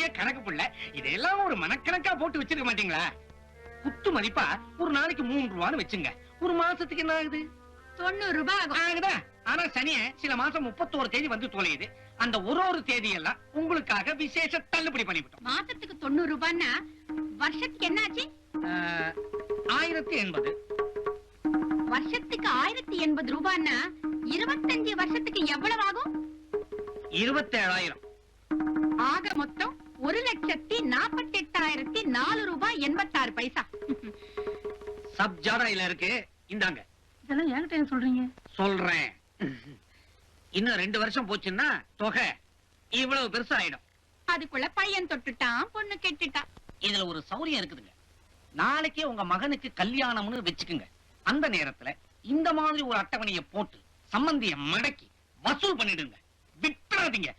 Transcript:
பெரிய கணக்கு புள்ள. இதெல்லாம் ஒரு மனக்கணக்கா போட்டு வச்சிருக்க மாட்டீங்களா? குத்து மதிப்பா ஒரு நாளைக்கு மூணு ரூபான்னு வச்சுங்க. ஒரு மாசத்துக்கு என்ன ஆகுது? தொண்ணூறு ரூபாய் ஆகுதா? ஆனா சனிய சில மாசம் முப்பத்தோரு தேதி வந்து தொலையுது. அந்த ஒரு ஒரு தேதி எல்லாம் உங்களுக்காக விசேஷ தள்ளுபடி பண்ணிவிட்டோம். மாசத்துக்கு தொண்ணூறு ரூபான்னா வருஷத்துக்கு என்னாச்சு? ஆயிரத்தி எண்பது. வருஷத்துக்கு ஆயிரத்தி எண்பது ரூபான்னா இருபத்தஞ்சு வருஷத்துக்கு எவ்வளவு ஆகும்? இருபத்தேழாயிரம். ஆக மொத்தம் ஒரு லட்சத்தி நாற்பத்தி எட்டாயிரத்தி நாலு ரூபாய் எண்பத்தாறு பைசா. சப் ஜாதா இல்ல இருக்கு. இந்தாங்க. இதெல்லாம் என்கிட்ட சொல்றீங்க? சொல்றேன். இன்னும் ரெண்டு வருஷம் போச்சுன்னா தொகை இவ்வளவு பெருசா ஆயிடும் அதுக்குள்ள பையன் தொட்டுட்டான் பொண்ணு கெட்டுட்டான் இதுல ஒரு சௌரியம் இருக்குதுங்க. நாளைக்கே உங்க மகனுக்கு கல்யாணம்னு வச்சுக்குங்க. அந்த நேரத்துல இந்த மாதிரி ஒரு அட்டவணையை போட்டு சம்பந்திய மடக்கி வசூல் பண்ணிடுங்க. விட்டுறாதீங்க.